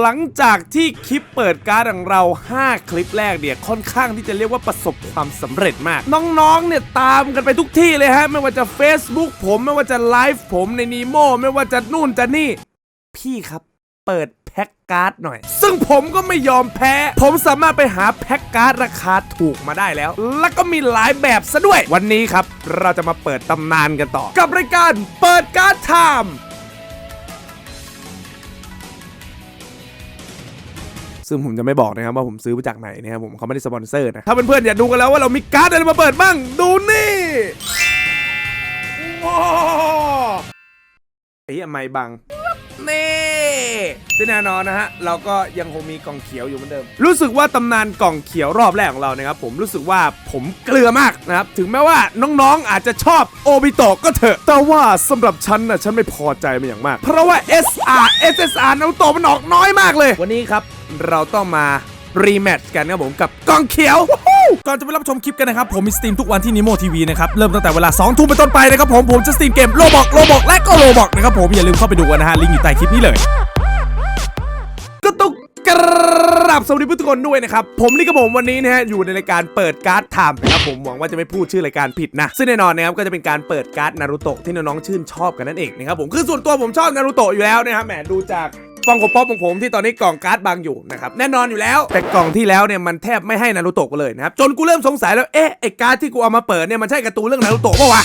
หลังจากที่คลิปเปิดการ์ดของเรา 5 คลิปแรกเนี่ยค่อนข้างที่จะเรียกว่าประสบความสำเร็จมาก น้องๆเนี่ยตามกันไปทุกที่เลยฮะ ไม่ว่าจะ Facebook ผมไม่ว่าจะไลฟ์ผมในนีโมไม่ว่าจะนู่นจะนี่ พี่ครับเปิดแพ็กการ์ดหน่อย ซึ่งผมก็ไม่ยอมแพ้ ผมสามารถไปหาแพ็กการ์ดราคาถูกมาได้แล้ว แล้วก็มีหลายแบบซะด้วย วันนี้ครับ เราจะมาเปิดตำนานกันต่อ กับรายการเปิดการ์ดไทม์ ซึ่งผมจะไม่บอกนะครับว่าผมซื้อมาจากไหนนะครับผมเขาไม่ได้สปอนเซอร์นะถ้าเพื่อนๆอยากดูกันแล้วว่าเรามีการ์ดอะไรมาเปิดบ้างดูนี่ว้ไอ้ไม่บังนี่ที่แน่นอนนะฮะเราก็ยังคงมีกล่องเขียวอยู่เหมือนเดิม รู้สึกว่าตำนานกล่องเขียวรอบแรกของเรานะครับผมรู้สึกว่าผมเกลือมากนะครับถึงแม้ว่าน้องๆอาจจะชอบโอบิโตะก็เถอะแต่ว่าสำหรับฉันนะฉันไม่พอใจมันอย่างมาก เพราะว่า SR SSR นารูโตมันออกน้อยมากเลย วันนี้ครับ เราต้องมารีแมตช์กันครับผมกับกองเขียว ก่อนจะไปรับชมคลิปกันนะครับ ผมมีสตรีมทุกวันที่นิโมทีวีนะครับ เริ่มตั้งแต่เวลา 2 ทุ่มเป็นต้นไปนะครับผม ผมจะสตรีมเกมโลบอกโลบอกและก็โลบอกนะครับผม อย่าลืมเข้าไปดูกันนะฮะ ลิงก์อยู่ใต้คลิปนี้เลยก็ต้องกราบสวัสดีทุกคนด้วยนะครับ ผมนี่กับผมวันนี้นะฮะอยู่ในรายการเปิดการ์ดไทม์นะครับผมหวังว่าจะไม่พูดชื่อรายการผิดนะ ซึ่งแน่นอนนะครับก็จะเป็นการเปิดการ์ดนารูโตะที่น้องๆชื่นชอบกันนั่นเองนะครับผมคือส่วนตัวผมชอบนารูโตะอยู่แล้วนะครับแหมดูจาก ฟังโกป๊อปของผมที่ตอนนี้กล่องการ์ดบางอยู่นะครับแน่นอนอยู่แล้ว แต่กล่องที่แล้วเนี่ยมันแทบไม่ให้นารูโตะกันเลยนะครับจนกูเริ่มสงสัยแล้วเอ๊ะไอการ์ดที่กูเอามาเปิดเนี่ยมันใช่การ์ตูนเรื่องนารูโตะปะวะ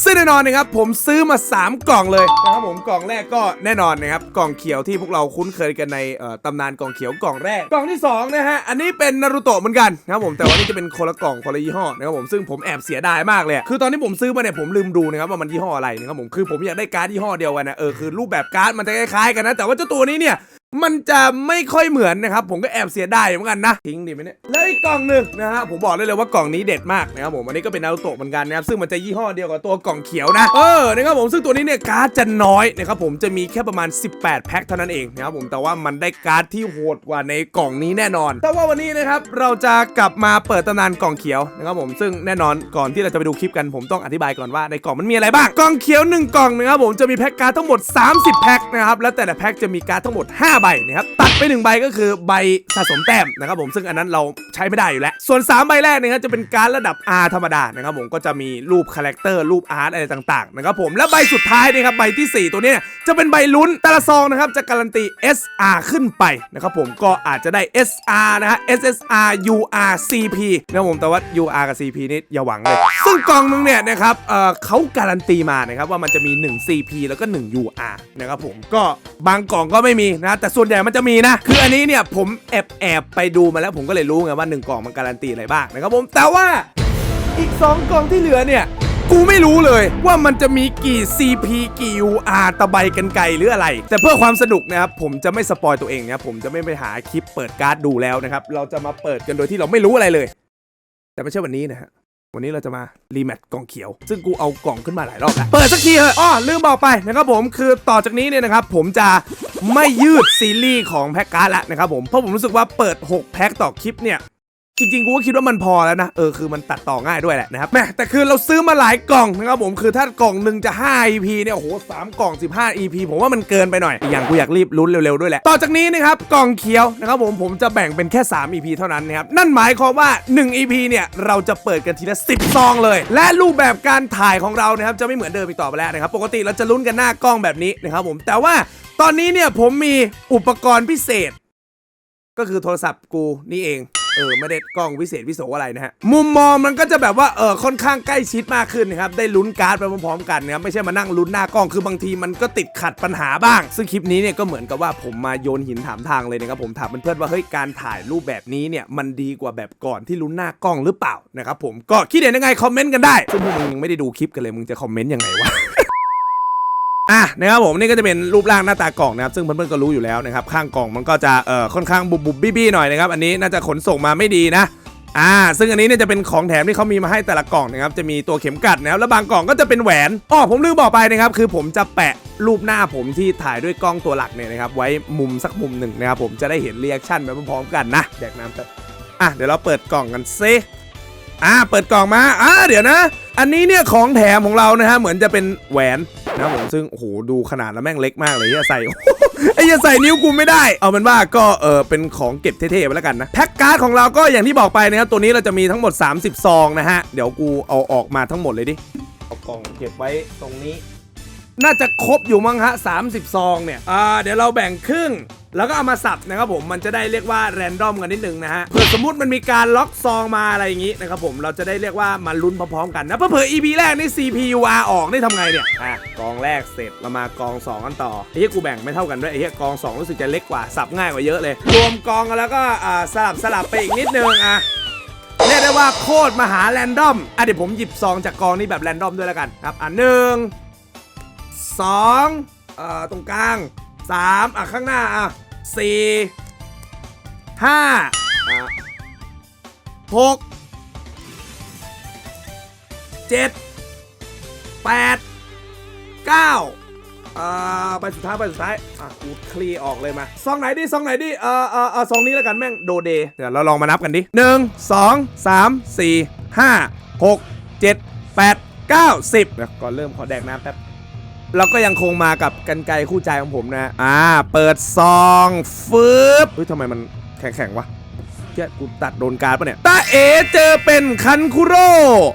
ซึ่งแน่นอนนะครับผมซื้อมา 3 กล่องเลยนะครับผมกล่องแรกก็แน่นอนนะครับกล่องเขียวที่พวกเราคุ้นเคยกันในตำนานกล่องเขียวกล่องแรกกล่องที่2นะฮะอันนี้เป็นนารูโตะเหมือนกันนะครับผมแต่ว่านี่จะเป็นคนละกล่องคนละยี่ห้อนะครับผมซึ่งผมแอบเสียดายมากเลย คือตอนที่ผมซื้อมาเนี่ยผมลืมดูนะครับว่ามันยี่ห้ออะไรนะครับผมคือผมอยากได้การ์ดยี่ห้อเดียวกันนะเออคือรูปแบบการ์ดมันจะคล้ายๆกันนะแต่ว่าเจ้าตัวนี้เนี่ย มันจะไม่ค่อยเหมือนนะครับ ผมก็แอบเสียดายเหมือนกันนะทิ้งดีไหมเนี่ยแล้วอีกกล่องหนึ่งนะฮะผมบอกได้เลยว่ากล่องนี้เด็ดมากนะครับผมอันนี้ก็เป็นนารูโตะเหมือนกันนะครับซึ่งมันจะยี่ห้อเดียวกับตัวกล่องเขียวนะเออนะครับผมซึ่งตัวนี้เนี่ยการ์ดจะน้อยนะครับผมจะมีแค่ประมาณ 18 แพ็คเท่านั้นเองนะครับผมแต่ว่ามันได้การ์ดที่โหดกว่าในกล่องนี้แน่นอน แต่ว่าวันนี้นะครับเราจะกลับมาเปิดตำนานกล่องเขียวนะครับผมซึ่งแน่นอนก่อนที่เราจะไปดูคลิปกันผมต้องอธิบายก่อนว่าในกล่องมันมีอะไรบ้างกล่องเขียวหนึ่งกล่องนะครับผมจะมีแพ็คการ์ดทั้งหมด 30 แพ็คนะครับและแต่ละแพ็คจะมีการ์ดทั้งหมด5ใบนะครับตัดไปหนึ่งใบก็คือใบสะสมแต้มนะครับผมซึ่งอันนั้นเราใช้ไม่ได้อยู่แล้ว ส่วน 3 ใบแรกนะครับจะเป็นการระดับ R ธรรมดานะครับผมก็จะมีรูปคาแรคเตอร์รูปอาร์ตอะไรต่างๆนะครับผมและใบสุดท้ายนะครับใบทีสี่ 4 ตัวนี้จะเป็นใบลุ้นแต่ละซองนะครับจะการันตี SR ขึ้นไปนะครับผมก็อาจจะได้ SR นะฮะ SSR UR CP นะครับผมแต่ว่า UR กับ CP นี่อย่าหวังเลยซึ่งกล่องนึงเนี่ยนะครับเเขาการันตีมานะครับว่ามันจะมี 1 CP แล้วก็ 1 UR นะครับผมก็บางกล่องก็ไม่มีนะแต่ส่วนใหญ่มันจะมีนะ คืออันนี้เนี่ยผมแอบแอบไปดูมาแล้วผมก็เลยรู้ไงว่า 1 กล่องมันการันตีอะไรบ้างนะครับผมแต่ว่าอีก 2 กล่องที่เหลือเนี่ยกูไม่รู้เลยว่ามันจะมีกี่ CP กี่ UR ตะไบกันไกลหรืออะไร แต่เพื่อความสนุกนะครับ ผมจะไม่สปอยตัวเองนะผมจะไม่ไปหาคลิปเปิดการ์ดดูแล้วนะครับ เราจะมาเปิดกันโดยที่เราไม่รู้อะไรเลย แต่ไม่ใช่วันนี้นะฮะ วันนี้เราจะมารีแมตช์กล่องเขียว ซึ่งกูเอากล่องขึ้นมาหลายรอบแล้ว เปิดสักทีเถอะอ้อลืมบอกไปนะครับผมคือต่อจากนี้เนี่ยนะครับผมจะไม่ยืดซีรีส์ของแพ็กการ์ดละนะครับผมเพราะผมรู้สึกว่าเปิด 6 แพ็กต่อคลิปเนี่ย จริงๆ กูก็คิดว่ามันพอแล้วนะ เออ คือมันตัดต่อง่ายด้วยแหละนะครับแม่แต่คือเราซื้อมาหลายกล่องนะครับผม คือถ้ากล่องหนึ่งจะ 5 EP เนี่ย โอ้โหสามกล่อง 15 EP ผมว่ามันเกินไปหน่อยอีกอย่างกูอยากรีบลุ้นเร็วๆ ด้วยแหละ ต่อจากนี้นะครับ กล่องเขียวนะครับผม ผมจะแบ่งเป็นแค่ 3 EP เท่านั้นนะครับ นั่นหมายความว่า 1 EP เนี่ย เราจะเปิดกันทีละ 10 ซองเลย และรูปแบบการถ่ายของเรานะครับ จะไม่เหมือนเดิมอีกต่อไปแล้วนะครับ ปกติเราจะลุ้นกันหน้ากล้องแบบนี้นะครับผม แต่ว่าตอนนี้เนี่ยผมมีอุปกรณ์พิเศษ ก็คือโทรศัพท์กูนี่เอง เออไม่ได้กล้องวิเศษวิโสอะไรนะฮะมุมมองมันก็จะแบบว่าเออค่อนข้างใกล้ชิดมากขึ้นนะครับได้ลุ้นการ์ดไปพร้อมๆกันนะครับไม่ใช่มานั่งลุ้นหน้ากล้องคือบางทีมันก็ติดขัดปัญหาบ้าง ซึ่งคลิปนี้เนี่ยก็เหมือนกับว่าผมมาโยนหินถามทางเลยนะครับผมถามเพื่อนๆว่าเฮ้ยการถ่ายรูปแบบนี้เนี่ยมันดีกว่าแบบก่อนที่ลุ้นหน้ากล้องหรือเปล่านะครับผมก็คิดเห็นยังไงคอมเมนต์กันได้ซึ่งพวกมึงยังไม่ได้ดูคลิปกันเลยมึงจะคอมเมนต์ยังไงวะ อะนะครับผมนี่ก็จะเป็นรูปร่างหน้าตากล่องนะครับซึ่งเพื่อนๆก็รู้อยู่แล้วนะครับข้างกล่องมันก็จะเอ่อค่อนข้างบุบบุบบี้บี้หน่อยนะครับอันนี้น่าจะขนส่งมาไม่ดีนะอ่าซึ่งอันนี้เนี่ยจะเป็นของแถมที่เขามีมาให้แต่ละกล่องนะครับจะมีตัวเข็มกัดนะครับแล้วบางกล่องก็จะเป็นแหวนอ๋อผมลืมบอกไปนะครับคือผมจะแปะรูปหน้าผมที่ถ่ายด้วยกล้องตัวหลักเนี่ยนะครับไว้มุมสักมุมหนึ่งนะครับผมจะได้เห็นเรีแอคชั่นไปพร้อมๆกันนะแดกน้ำแต่อะเดี๋ยวเราเปิดกล่องกันซิอ่าเปิดกล่องมาอ่าเดี๋ยวนะ อันนี้เนี่ยของแถมของเรานะฮะเหมือนจะเป็นแหวน นะครับผมซึ่งโอ้โหดูขนาดแล้วแม่งเล็กมากเลยเหี้ยใส่ไอ้เหี้ยใส่นิ้วกูไม่ได้ เอาเป็นว่าก็เออเป็นของเก็บเท่ๆไปแล้วกันนะแพ็กการ์ดของเราก็อย่างที่บอกไปนะครับตัวนี้เราจะมีทั้งหมด 30 ซองนะฮะเดี๋ยวกูเอาออกมาทั้งหมดเลยดิเอากล่องเก็บไว้ตรงนี้ น่าจะครบอยู่มั้งฮะ30 ซองเนี่ยอ่าเดี๋ยวเราแบ่งครึ่ง แล้วก็เอามาสับนะครับผมมันจะได้เรียกว่าแรนดอมกันนิดนึงนะฮะเผื่อสมมติมันมีการล็อกซองมาอะไรอย่างงี้นะครับผมเราจะได้เรียกว่ามาลุ้นพร้อมๆกันนะเผื่อ EP แรกนี่ CPUR ออกได้ทำไงเนี่ยอะกองแรกเสร็จเรามากอง2กันต่อไอ้เหี้ยกูแบ่งไม่เท่ากันด้วยไอ้เหี้ยกองสองรู้สึกจะเล็กกว่าสับง่ายกว่าเยอะเลย รวมกองกันแล้วก็อ่าสลับสลับไปอีกนิดนึงอะเรียกได้ว่าโคตรมหาแรนดอมอะเดี๋ยวผมหยิบซองจากกองนี้แบบแรนดอมด้วยแล้วกันครับอะหนึ่งสองเอ่อตรงกลางสามอะข้างหน้าอะ สี่ห้าอะหกเจ็ดแปดเก้าอ่าไปสุดท้ายไปสุดท้ายอะกูคลีออกเลยมาซองไหนดิซองไหนดิเออเออเออซองนี้แล้วกันแม่งโดเดเดี๋ยวเราลองมานับกันดิหนึ่งสองสามสี่ห้าหกเจ็ดแปดเก้าสิบเดี๋ยวก่อนเริ่มขอแดกน้ำแป๊บ เราก็ยังคงมากับกันไกรคู่ใจของผมนะ อ่า เปิดซองฟืบเฮ้ยทำไมมันแข็งๆวะเจ๊กูตัดโดนการ์ดปะเนี่ยตาเอเจอเป็นคันคุโร่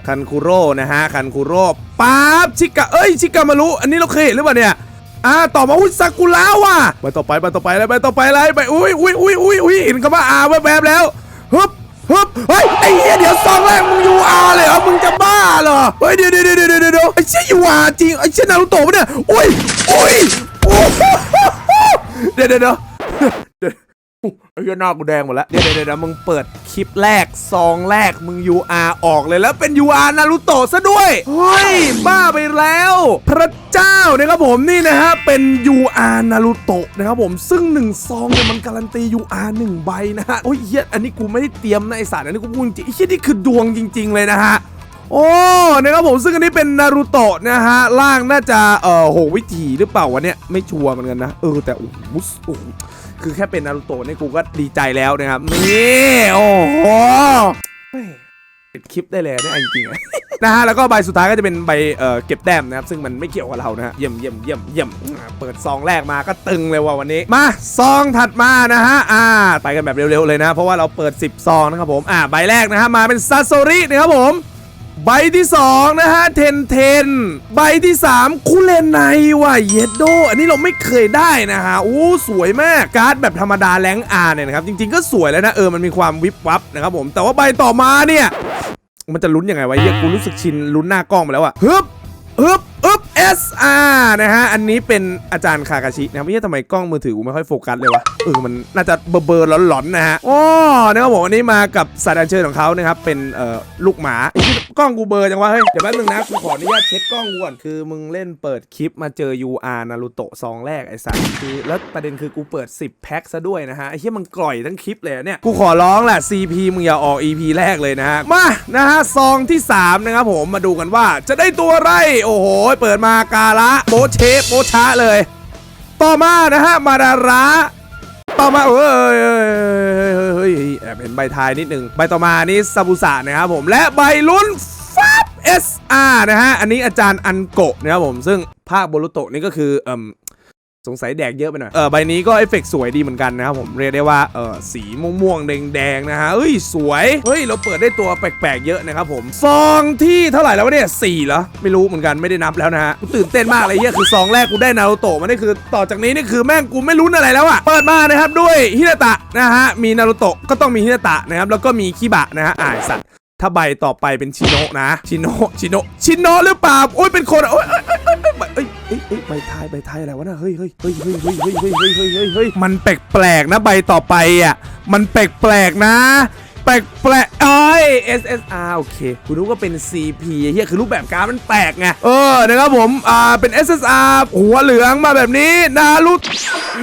คันคุโร่นะฮะ คันคุโร่ปั๊บชิกะ เอ้ย ชิกามารุอันนี้เราเคยเห็นหรือเปล่าเนี่ยอ่าต่อมาอุ้ยซากุระว่ะ ไปต่อไปไปต่อไปอะไรไปต่อไปอะไรไปอุ้ยอุ้ยอุ้ยอุ้ยอุ้ยเห็นคำว่าอาแวบๆแล้วฮึบ ฮึบเฮ้ยไอ้เหี้ยเดี๋ยวซองแรกมึงยูอาร์เลยเหรอมึงจะบ้าเหรอเฮ้ยเดี๋ยวเดี๋ยวเดี๋ยวเดี๋ยวเดี๋ยวไอ้เชี่ยยูอาร์จริงไอ้เชี่ยนารูโตะปะเนี่ยอุ้ยอุ้ยโอ้หเดี๋ยเดี๋ยวเดี๋ยว ไอ้เหี้ยหน้ากูแดงหมดแล้วเดี๋ยวเดี๋ยวเดี๋ยวมึงเปิดคลิปแรกซองแรกมึง UR ออกเลยแล้วเป็น UR นารูโตะซะด้วยเฮ้ยบ้าไปแล้ว พระเจ้านะครับผมนี่นะฮะเป็น UR นารูโตะนะครับผมซึ่ง1ซองเนี่ยมันการันตี UR 1ใบนะฮะโอ้ยเหี้ยอันนี้กูไม่ได้เตรียมนะไอสารอันนี้กูพูดจริงไอ้เหี้ยนี่คือดวงจริง ๆ เลยนะฮะ โอ้นะครับผมซึ่งอันนี้เป็นนารูโตะนะฮะล่างน่าจะเอ่อโหวิถีหรือเปล่าวะเนี่ยไม่ชัวร์เหมือนกันนะเออแต่โอ้โหโอ้คือแค่เป็นนารูโตะนี่กูก็ดีใจแล้วนะครับนี่โอ้โหเปิดคลิปได้เลยเนี่ยจริงๆนะฮะแล้วก็ใบสุดท้ายก็จะเป็นใบเอ่อเก็บแต้มนะครับซึ่งมันไม่เกี่ยวกับเรานะฮะเยี่ยมเยี่ยมเยี่ยมเยี่ยมเปิดซองแรกมาก็ตึงเลยว่ะวันนี้มาซองถัดมานะฮะอ่าไปกันแบบเร็วๆเลยนะ เพราะว่าเราเปิด 10 ซองนะครับผมอ่าใบแรกนะฮะมาเป็นซาโซรินะครับผม ใบที่ 2 นะฮะเทนเทนใบที่ 3 คุเลนไนว่ะเยดโด อันนี้เราไม่เคยได้นะฮะอู้สวยมากการ์ดแบบธรรมดาแรงอาเนี่ยนะครับ จริงๆก็สวยแล้วนะ เออ มันมีความวิบวับนะครับผม แต่ว่าใบต่อมาเนี่ย มันจะลุ้นยังไงวะเฮียกูรู้สึกชินลุ้นหน้ากล้องไปแล้วอะฮึบฮึบ ฮึบ SR นะฮะ อันนี้เป็นอาจารย์คากาชินะครับไม่ทำไมกล้องมือถือกูไม่ค่อยโฟกัสเลยวะเออมันน่าจะเบอร์เบอร์หลอนๆนะฮะอ๋อนะครับผมอันนี้มากับสาจารย์เชิญของเขานะครับเป็นเอ่อลูกหมาไอ้ที่กล้องกูเบลอร์จังวะเฮ้ยเดี๋ยวแป๊บนึงนะกูขออนุญาตเช็ดกล้องกูก่อนคือมึงเล่นเปิดคลิปมาเจอ UR นารูโตะซองแรกไอ้สัสคือแล้วประเด็นคือกูเปิด 10 แพ็คซะด้วยนะฮะไอ้ที่มันกล่อยทั้งคลิปเลยเนี่ยกูขอร้องแหละ CP มึงอย่าออก EP แรกเลยนะฮะมานะฮะซองที่3นะครับผมมาดูกันว่าจะได้ตัวอะไรโอ้โหเปิดมาการะโบเชฟโบชาเลย ต่อมานะฮะมาดาระต่อมาเอ้ยเอ้ยเอ้ยเอ้ยเอ้ยแอบเห็นใบทายนิดหนึ่งใบต่อมานี่ซาบุสะนะครับผมและใบลุ้นฟับ SR นะฮะอันนี้อาจารย์อันโกะนะครับผมซึ่งภาคโบรุโตะนี่ก็คือเอ่อ สงสัยแดกเยอะไปหน่อย เออใบนี้ก็เอฟเฟกต์สวยดีเหมือนกันนะครับผมเรียกได้ว่าเออสีม่วงๆแดงๆนะฮะเอ้ยสวยเฮ้ยเราเปิดได้ตัวแปลกๆเยอะนะครับผมซองที่เท่าไหร่แล้ววะเนี่ยสี่เหรอไม่รู้เหมือนกันไม่ได้นับแล้วนะฮะกูตื่นเต้นมากเลยเฮียคือซองแรกกูได้นารูโตะมานี่คือ ต่อจากนี้นี่คือแม่งกูไม่รู้อะไรแล้วอะเปิดมานะครับด้วยฮินาตะนะฮะมีนารูโตะก็ต้องมีฮินาตะนะครับแล้วก็มีคิบะนะฮะอ่าไอสัตว์ถ้าใบต่อไปเป็นชิโนะนะชิโนะชิโนะชิโนะหรือเปล่าโอ้ยเป็นคนโอ้ย เอ้ยเอ้ยใบทายใบทายอะไรวะน่ะเฮ้ยเฮ้ยเฮ้ยเฮ้ยเฮ้ยเฮ้ยเฮ้ยเฮ้ยเฮ้ยเฮ้ยเฮ้ยมันแปลกๆนะใบต่อไปอะมันแปลกๆนะแปลกแปลกๆเอ้ย SSR โอเคคุณรู้ว่าเป็น CP เฮียคือรูปแบบการมันแปลกไง เออ นะครับผม อ่า เป็น SSR หัวเหลืองมาแบบนี้ นารุ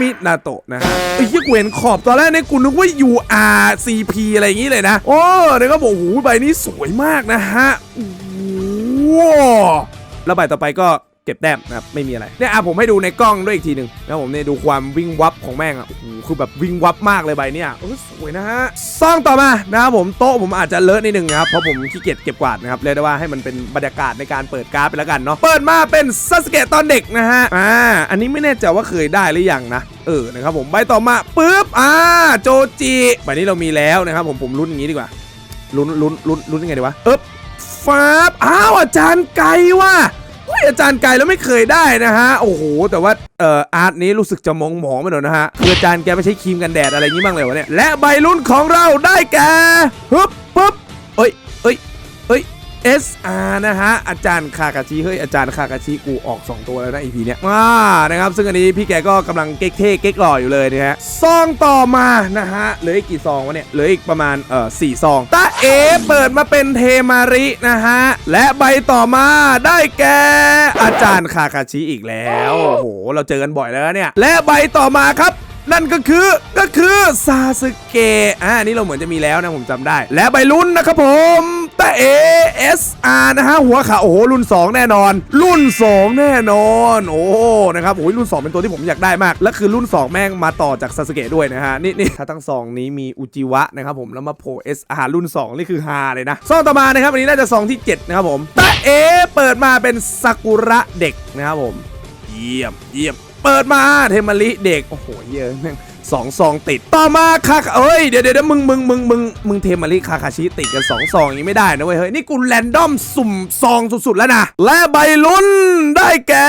มินาโตะนะฮะไอ้เฮียกูเห็นขอบตอนแรกเนี่ยกูนึกว่า UR CP อะไรอย่างงี้เลยนะ โอ้นะครับผมโอ้โหใบนี้สวยมากนะฮะว้าแล้วใบต่อไปก็ เก็บแต้มนะครับไม่มีอะไรเนี่ยอะผมให้ดูในกล้องด้วยอีกทีหนึ่งนะผมเนี่ยดูความวิ่งวับของแม่งอะโอ้โหคือแบบวิ่งวับมากเลยใบเนี่ยเออสวยนะฮะซ่องต่อมานะครับผมโต๊ะผมอาจจะเลอะนิดนึงนะครับเพราะผมขี้เกียจเก็บกวาดนะครับเรียได้ว่าให้มันเป็นบรรยากาศในการเปิดการ์ดไปแล้วกันเนาะเปิดมาเป็นซาสเกะตอนเด็กนะฮะอ่าอันนี้ไม่แน่ใจว่าเคยได้หรือยังนะเออนะครับผมใบต่อมาปุ๊บอ่าโจจิใบนี้เรามีแล้วนะครับผมผมลุ้นอย่างนี้ดีกว่าลุ้นลุ้นลุ้นลุ้นยังไงดีวะเอ๊บฟ้าอ้าวอาจารย์ไก่ว่ะ อาจารย์ไก่แล้วไม่เคยได้นะฮะ โอ้โห แต่ว่าเอ่ออาร์ตนี้รู้สึกจะมองหมองไปหน่อยนะฮะคืออาจารย์แกไม่ใช้ครีมกันแดดอะไรงนี้บ้างเลยวะเนี่ย และใบรุ่นของเราได้แก่ฮึบปึ๊บเอ้ยเอ้ยเอ้ย SR นะฮะ อาจารย์คากาชิเฮ้ย อาจารย์คากาชิกูออก 2 ตัวแล้วนะ EP เนี้ยอ่านะครับ ซึ่งอันนี้พี่แกก็กำลังเก๊กเท่เก๊กหล่ออยู่เลยนะฮะซองต่อมานะฮะ เหลืออีกกี่ซองวะเนี่ย เหลืออีกประมาณเอ่อสี่ซองตาเอเปิดมาเป็นเทมารินะฮะ และใบต่อมาได้แกอาจารย์คากาชิอีกแล้ว โอ้โห เราเจอกันบ่อยแล้วเนี่ย และใบต่อมาครับนั่นก็คือก็คือซาสึเกะอ่าอันนี่เราเหมือนจะมีแล้วนะผมจำได้ และใบรุ่นนะครับผม ตาเอ SR นะฮะหัวขาโอ้โหรุ่น 2 แน่นอน รุ่น 2 แน่นอน โอ้นะครับโอ้ยรุ่น 2 เป็นตัวที่ผมอยากได้มาก และคือรุ่น 2 แม่งมาต่อจากซาสเกะด้วยนะฮะนี่นี่ถ้าทั้งสองนี้มีอุจิวะนะครับผมแล้วมาโผล่ SR รุ่น 2 นี่คือฮาเลยนะซองต่อมานะครับอันนี้น่าจะซองที่ 7 นะครับผมตาเอเปิดมาเป็นซากุระเด็กนะครับผม เยี่ยมเยี่ยมเปิดมาเทมาริเด็กโอ้โหเยอะ สองซองติด ต่อมาคาเอ้ยเดี๋ยวเดี๋ยวมึงมึงมึงมึงมึงเทมาริคาคาชิติดกันสองซองอย่างนี้ไม่ได้นะเว้ยเฮ้ยนี่กูแรนดอมสุ่มซองสุดๆแล้วนะและใบลุ้นได้แก่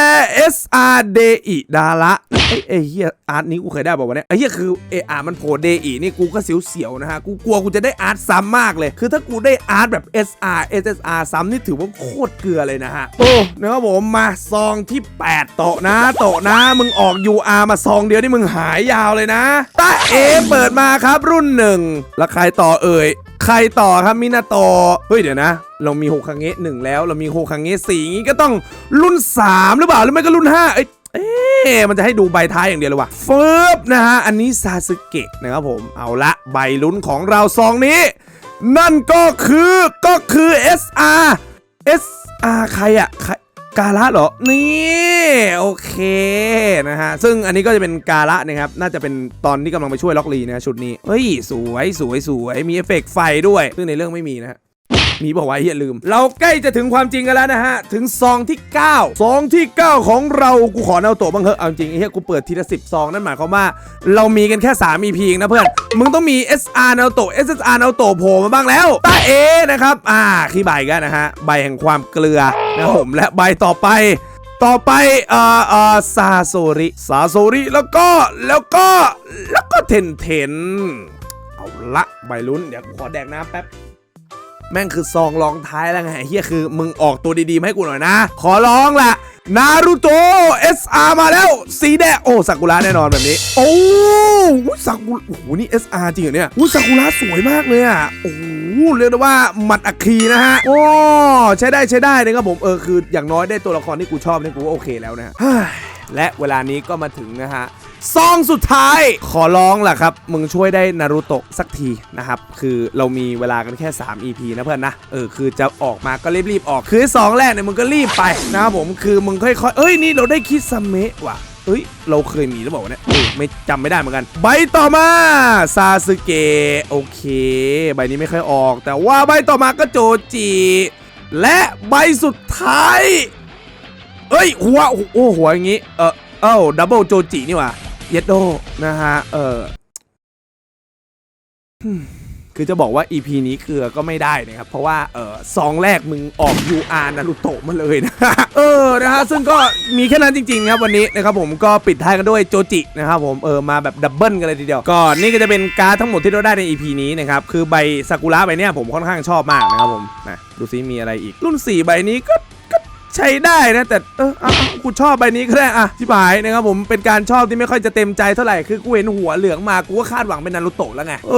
SR d อิดาระเอ้ยเอ้เฮียอาร์ตนี้กูเคยได้บอกว่าเนี่ยไอ้เฮียคือเออาร์มันโผล่เดอินี่กูก็เสียวๆนะฮะกูกลัวกูจะได้อาร์ตซ้ำมากเลย คือถ้ากูได้อาร์ตแบบ SR SSR ซ้ำนี่ถือว่าโคตรเกลือเลยนะฮะโอ้นะครับผมมาซองที่ 8 โตะนะ โตะนะ มึงออก UR มาซองเดียวนี่มึงหายยาวเลยนะตาเอเปิดมาครับรุ่นหนึ่งแล้วใครต่อเอ่ยใครต่อครับมินาโตเฮ้ยเดี๋ยวนะ เรามีโฮคังเงะหนึ่งแล้ว เรามีโฮคังเงะสี่งี้ก็ต้องรุ่น 3 หรือเปล่าหรือไม่ก็รุ่น5เอ้ย เอ๊ะมันจะให้ดูใบท้ายอย่างเดียวเลยวะเฟิบนะฮะ อันนี้ซาสึเกะนะครับผม เอาละใบลุ้นของเราซองนี้ นั่นก็คือก็คือ SR SR ใครอะใครกาละเหรอ นี่โอเคนะฮะ ซึ่งอันนี้ก็จะเป็นกาละนะครับ น่าจะเป็นตอนที่กำลังไปช่วยล็อกลีนะชุดนี้ เฮ้ย สวยสวยสวยมีเอฟเฟกต์ไฟด้วย ซึ่งในเรื่องไม่มีนะ มีบอกว่าอย่าลืม เราใกล้จะถึงความจริงกันแล้วนะฮะ ถึงซองที่ 9 ซองที่ 9 ของเรา กูขอเอาตัวบ้างเถอะ เอาจริงไอ้เหี้ยกูเปิดทีละ10ซองนั่นหมายความว่า เรามีกันแค่3 EP เองนะเพื่อน มึงต้องมี SR นาโต SSR นาโตโผล่มาบ้างแล้วตาเอนะครับ อ่าขี้ใบกันนะฮะ ใบแห่งความเกลือนะผมและใบต่อไปต่อไปอ่อเอ่อซาโซริซาโซริแล้วก็แล้วก็แล้วก็เทนเทน เอาละใบลุ้น เดี๋ยวกูขอแดกน้ำแป๊บ แม่งคือซองรองท้ายแล้วไงเฮียคือ มึงออกตัวดีๆให้กูหน่อยนะ ขอร้องละนารูโต SR มาแล้ว สีแดงโอ้ซากุระแน่นอนแบบนี้ โอ้ยซากุระโอ้โหนี่ SR จริงเหรอเนี่ยอุ้ซากุระสวยมากเลยอะโอ้โหเรียกได้ว่าหมัดอัคคีนะฮะโอ้ใช้ได้ใช้ได้นะครับผมเออคืออย่างน้อยได้ตัวละครที่กูชอบเนี่ยกูโอเคแล้วนะฮ้ยและเวลานี้ก็มาถึงนะฮะ ซองสุดท้ายขอร้องล่ะครับ มึงช่วยได้นารูโตะสักทีนะครับ คือเรามีเวลากันแค่ 3 EP นะเพื่อนนะ เออ คือจะออกมาก็รีบๆออก คือซองแรกเนี่ยมึงก็รีบไปนะครับผม คือมึงค่อยๆ เอ้ย นี่เราได้คิดซัมเมะว่ะเอ้ย เราเคยมีหรือเปล่าวะเนี่ยไม่จำไม่ได้เหมือนกัน ใบต่อมาซาสึเกะโอเค ใบนี้ไม่ค่อยออก แต่ว่าใบต่อมาก็โจจิ และใบสุดท้าย เอ้ยหัวโอ้หัวอย่างงี้ เออเอ้าดับเบิลโจจินี่ว่า เยดโดนะฮะ เออคือจะบอกว่า EP นี้เกลือก็ไม่ได้นะครับ เพราะว่าเออซองแรกมึงออก UR นารูโตะมาเลยนะเออนะฮะซึ่งก็มีแค่นั้นจริงๆครับวันนี้นะครับผมก็ปิดท้ายกันด้วยโจจินะครับผมเออมาแบบดับเบิลกันเลยทีเดียวก็นี่ก็จะเป็นการ์ดทั้งหมดที่เราได้ใน EP นี้นะครับ คือใบซากุระใบเนี้ยผมค่อนข้างชอบมากนะครับผมนะดูซิมีอะไรอีกรุ่น 4 ใบนี้ก็ ใช้ได้นะแต่เออเอาเอากูชอบใบนี้ก็ได้อะที่บายนะครับผมเป็นการชอบที่ไม่ค่อยจะเต็มใจเท่าไหร่คือกูเห็นหัวเหลืองมากูก็คาดหวังเป็นนารูโตะแล้วไงเอ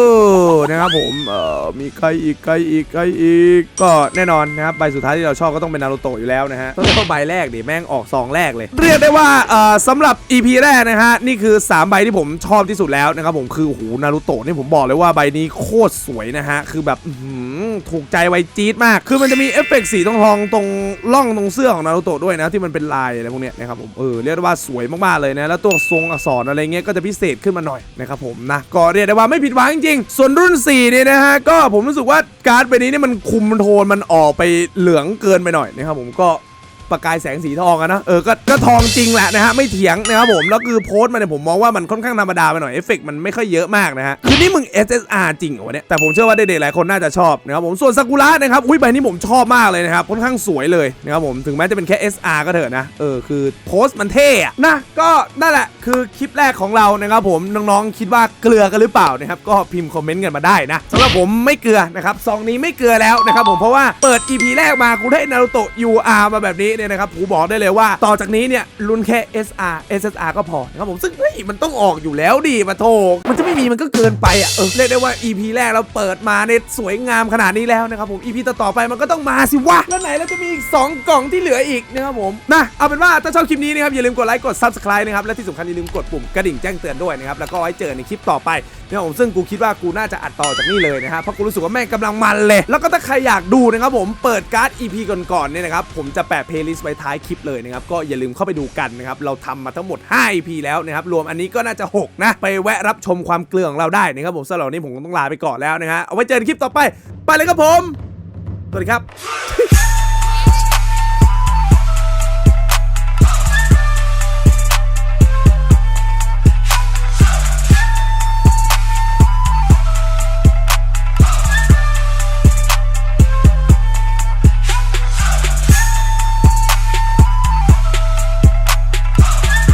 อนะครับผมเออมีใครอีกใครอีกใครอีก ก็แน่นอนนะครับใบสุดท้ายที่เราชอบก็ต้องเป็นนารูโตะอยู่แล้วนะฮะต้องเรียกว่าใบแรกดิแม่งออกซองแรกเลย เรียกได้ว่าเอ่อสำหรับ EP แรกนะฮะนี่คือ 3 ใบที่ผมชอบที่สุดแล้วนะครับผมคือโอ้โหนารูโตะนี่ผมบอกเลยว่าใบนี้โคตรสวยนะฮะคือแบบอื้อหือ ถูกใจไวจี๊ดมาก คือมันจะมีเอฟเฟกต์สีทองทองตรงร่องตรงเสื้อสื้อของนารูโตะด้วยนะที่มันเป็นลายอะไรพวกเนี้ยนะครับผมเออเรียกได้ว่าสวยมากๆเลยนะแล้วตัวทรงอักษรอะไรเงี้ยก็จะพิเศษขึ้นมาหน่อยนะครับผมนะก็เรียกได้ว่าไม่ผิดหวังจริงๆส่วนรุ่น4เนี่ยนะฮะก็ผมรู้สึกว่าการ์ดใบนี้เนี่ยมันคุมโทนมันออกไปเหลืองเกินไปหน่อยนะครับผมก็ ประกายแสงสีทองอะนะเออก็ก็ทองจริงแหละนะฮะไม่เถียงนะครับผมแล้วคือโพสต์มาเนี่ยผมมองว่ามันค่อนข้างธรรมดาไปหน่อยเอฟเฟกต์มันไม่ค่อยเยอะมากนะฮะคือนี่มึง SSR จริงเหรอเนี่ยแต่ผมเชื่อว่าเด็กๆหลายคนน่าจะชอบนะครับผมส่วนซากุระนะครับอุ้ยใบนี้ผมชอบมากเลยนะครับค่อนข้างสวยเลยนะครับผมถึงแม้จะเป็นแค่ SR ก็เถอะนะเออคือโพสต์มันเท่อะนะก็นั่นแหละคือคลิปแรกของเรานะครับผมน้องๆคิดว่าเกลือกันหรือเปล่านะครับก็พิมพ์คอมเมนต์กันมาได้นะสำหรับผมไม่เกลือนะครับซองนี้ไม่เกลือแล้วนะครับผมเพราะว่าเปิด EP แรกมากูได้นารูโตะ UR มาแบบนี้เนี่ยนะครับผมบอกได้เลยว่า ต่อจากนี้เนี่ยลุ้นแค่ SR SSR ก็พอนะครับผมซึ่งเฮ้ยมันต้องออกอยู่แล้วดิมาโทมันจะไม่มีมันก็เกินไปอะเออเรียกได้ว่า EP แรกเราเปิดมาเนี่ยสวยงามขนาดนี้แล้วนะครับผม EP ต่อๆไปมันก็ต้องมาสิวะแล้วไหนเราจะมีอีก2กล่องที่เหลืออีกนะครับผมนะเอาเป็นว่าถ้าชอบคลิปนี้นะครับอย่าลืมกดไลค์กด Subscribe นะครับและที่สำคัญอย่าลืมกดปุ่มกระดิ่งแจ้งเตือนด้วยนะครับแล้วก็ไว้เจอในคลิปต่อไปนะครับผมซึ่งกูคิดว่ากูน่าจะอัดต่อจากนี่เลยนะครับเพราะกูรู้สึกว่าแม่งกำลังมันเลย แล้วก็ถ้าใครอยากดูนะครับผมเปิดการ์ด EP ก่อนๆเนี่ยนะครับผมจะแปะเพลย์ลิสต์ไว้ท้ายคลิปเลยนะครับก็อย่าลืมเข้าไปดูกันนะครับเราทำมาทั้งหมด 5 EP แล้วนะครับรวมอันนี้ก็น่าจะ 6 นะ ไปแวะรับชมความเกลือของเราได้นะครับผมสำหรับวันนี้ผมต้องลาไปก่อนแล้วนะฮะเอาไว้เจอกันคลิปต่อไปไปเลยครับผมสวัสดีครับ